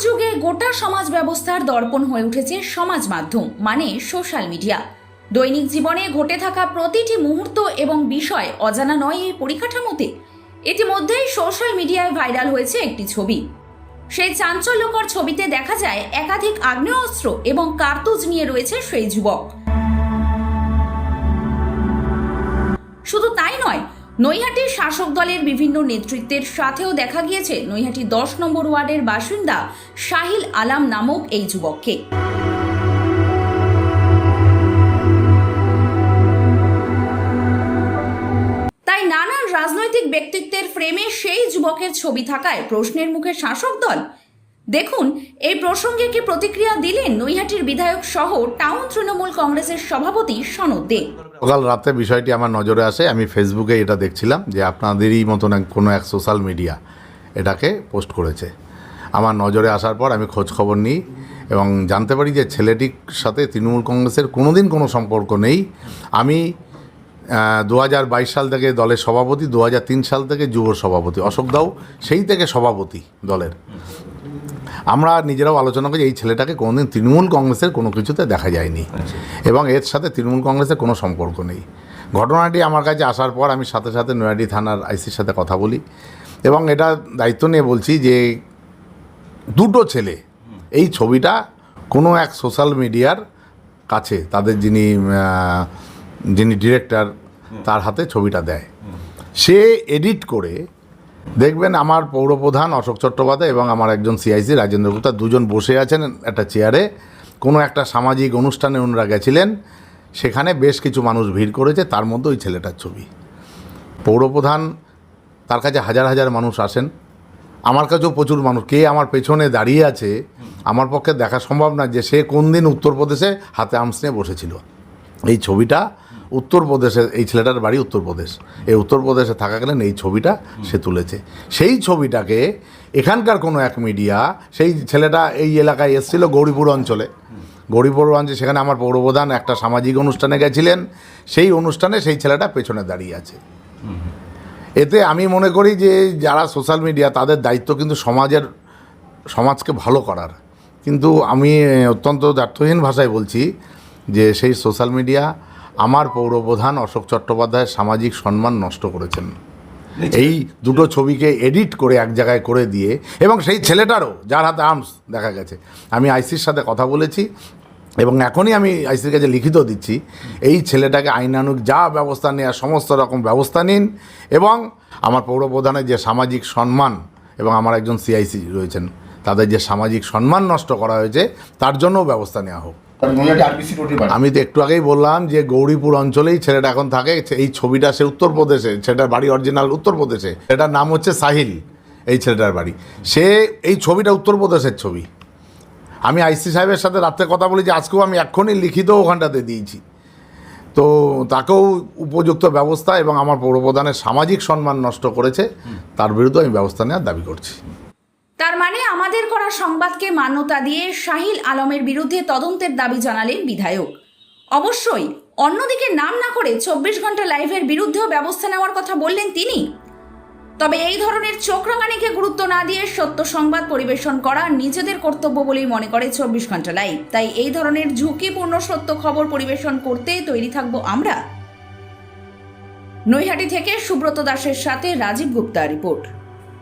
যুগে গোটা সমাজ ব্যবস্থার দর্পণ হয়ে উঠেছে সমাজ মাধ্যম মানে সোশ্যাল মিডিয়া। দৈনিক জীবনে ঘটে থাকা প্রতিটি মুহূর্ত এবং বিষয় অজানা নয় এই পরিকাঠামোতে। ইতিমধ্যেই সোশ্যাল মিডিয়ায় ভাইরাল হয়েছে একটি ছবি। সেই চাঞ্চল্যকর ছবিতে দেখা যায় একাধিক আগ্নেয়াস্ত্র এবং কার্তুজ নিয়ে রয়েছে সেই যুবক। নৈহাটির শাসক দলের বিভিন্ন নেতৃত্বের সাথেও দেখা গিয়েছে নৈহাটি দশ নম্বর ওয়ার্ডের বাসিন্দা শাহিল আলাম নামক এই যুবককে। তাই নানান রাজনৈতিক ব্যক্তিত্বের ফ্রেমে সেই যুবকের ছবি থাকায় প্রশ্নের মুখে শাসক দল দেখুন, এই প্রসঙ্গে কি প্রতিক্রিয়া দিলেন নৈহাটির বিধায়ক সহ টাউন তৃণমূল কংগ্রেসের সভাপতি সনদ দে? সকাল রাতে বিষয়টি আমার নজরে আসে। আমি ফেসবুকে এটা দেখছিলাম যে আপনাদেরই মতন কোনো এক সোশ্যাল মিডিয়া এটাকে পোস্ট করেছে। আমার নজরে আসার পর আমি খোঁজ খবর নিই এবং জানতে পারি যে ছেলেটির সাথে তৃণমূল কংগ্রেসের কোনো দিন কোনো সম্পর্ক নেই। আমি দু হাজার বাইশ সাল থেকে দলের সভাপতি দু হাজার তিন সাল থেকে যুব সভাপতি অশোক দাও সেই থেকে সভাপতি দলের। আমরা নিজেরাও আলোচনা করি, এই ছেলেটাকে কোনোদিন তৃণমূল কংগ্রেসের কোনো কিছুতে দেখা যায়নি। এবং এর সাথে তৃণমূল কংগ্রেসের কোনো সম্পর্ক নেই। ঘটনাটি আমার কাছে আসার পর আমি সাথে সাথে নয়াডি থানার আইসির সাথে কথা বলি। এবং এটা দায়িত্ব নিয়ে বলছি যে, দুটো ছেলে, এই ছবিটা কোনো এক সোশ্যাল মিডিয়ার কাছে, তাদের যিনি যিনি ডিরেক্টর, তার হাতে ছবিটা দেয়। সে এডিট করে দেখবেন আমার পৌরপ্রধান অশোক চট্টোপাধ্যায় এবং আমার একজন সিআইসি রাজেন্দ্র গুপ্তা, দুজন বসে আছেন একটা চেয়ারে কোনো একটা সামাজিক অনুষ্ঠানে ওনারা গেছিলেন। সেখানে বেশ কিছু মানুষ ভিড় করেছে, তার মধ্যে ওই ছেলেটার ছবি। পৌরপ্রধান, তার কাছে হাজার হাজার মানুষ আসেন। আমার কাছেও প্রচুর মানুষ। কে আমার পেছনে দাঁড়িয়ে আছে, আমার পক্ষে দেখা সম্ভব না যে সে কোন দিন উত্তরপ্রদেশে হাতে আর্মস নিয়ে বসেছিল। এই ছবিটা উত্তরপ্রদেশে এই ছেলেটার বাড়ি উত্তরপ্রদেশ। এই উত্তরপ্রদেশে থাকাকালীন এই ছবিটা সে তুলেছে। সেই ছবিটাকে এখানকার কোনো এক মিডিয়া সেই ছেলেটা এই এলাকায় এসেছিল গৌরীপুর অঞ্চলে। গৌরীপুর অঞ্চলে সেখানে আমার পৌরপ্রধান একটা সামাজিক অনুষ্ঠানে গেছিলেন। সেই অনুষ্ঠানে সেই ছেলেটা পেছনে দাঁড়িয়ে আছে। এতে আমি মনে করি যে যারা সোশ্যাল মিডিয়া তাদের দায়িত্ব কিন্তু সমাজের, সমাজকে ভালো করার। কিন্তু আমি অত্যন্ত দার্থহীন ভাষায় বলছি যে সেই সোশ্যাল মিডিয়া আমার পৌরপ্রধান অশোক চট্টোপাধ্যায়ের সামাজিক সম্মান নষ্ট করেছেন। এই দুটো ছবিকে এডিট করে এক জায়গায় করে দিয়ে এবং সেই ছেলেটারও যার হাতে আর্মস দেখা গেছে। আমি আইসির সাথে কথা বলেছি এবং এখনই আমি আইসির কাছে লিখিত দিচ্ছি এই ছেলেটাকে আইনানুক যা ব্যবস্থা নেওয়ার সমস্ত রকম ব্যবস্থা নিন এবং আমার পৌরপ্রধানের যে সামাজিক সম্মান এবং আমার একজন সিআইসি রয়েছেন তাদের যে সামাজিক সম্মান নষ্ট করা হয়েছে তার জন্যও ব্যবস্থা নেওয়া হোক। আমি তো একটু আগেই বললাম যে গৌরীপুর অঞ্চলেই ছেলেটা এখন থাকে। এই ছবিটা সে উত্তরপ্রদেশে, ছেলেটার বাড়ি অরিজিনাল উত্তরপ্রদেশে। সেটার নাম হচ্ছে সাহিল, এই ছেলেটার বাড়ি। সে এই ছবিটা উত্তরপ্রদেশের ছবি। আমি আইসি সাহেবের সাথে রাত্রে কথা বলি যে আজকেও আমি এক্ষুনি লিখিত ওখানটাতে দিয়েছি। তো তাকেও উপযুক্ত ব্যবস্থা এবং আমার পৌরপ্রধানের সামাজিক সম্মান নষ্ট করেছে, তার বিরুদ্ধে আমি ব্যবস্থা নেওয়ার দাবি করছি। তার মানে আমাদের করা সংবাদকে মান্যতা দিয়ে শাহিল আলমের বিরুদ্ধে তদন্তের দাবি জানালেন বিধায়ক। অবশ্যই, অন্যদিকে নাম না করে চব্বিশ ঘণ্টা লাইভের বিরুদ্ধেও ব্যবস্থা নেওয়ার কথা বললেন তিনি। তবে এই ধরনের চোখ রাঙানিকে গুরুত্ব না দিয়ে সত্য সংবাদ পরিবেশন করা নিজেদের কর্তব্য বলেই মনে করে চব্বিশ ঘণ্টা লাইভ। তাই এই ধরনের ঝুঁকিপূর্ণ সত্য খবর পরিবেশন করতে তৈরি থাকব আমরা। নৈহাটি থেকে সুব্রত দাসের সাথে রাজীব গুপ্তা রিপোর্ট।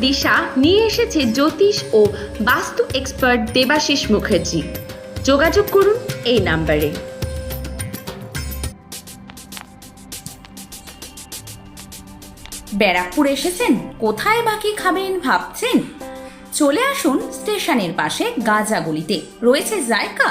দিশা নিয়ে এসেছে জ্যোতিষ ও বাস্তু এক্সপার্ট দেবাশিস মুখার্জি। যোগাযোগ করুন এই নাম্বারে। ব্যারাকপুর এসেছেন? কোথায় বাকি খাবেন ভাবছেন? চলে আসুন স্টেশনের পাশে গাজাগুলিতে। রয়েছে জায়গা?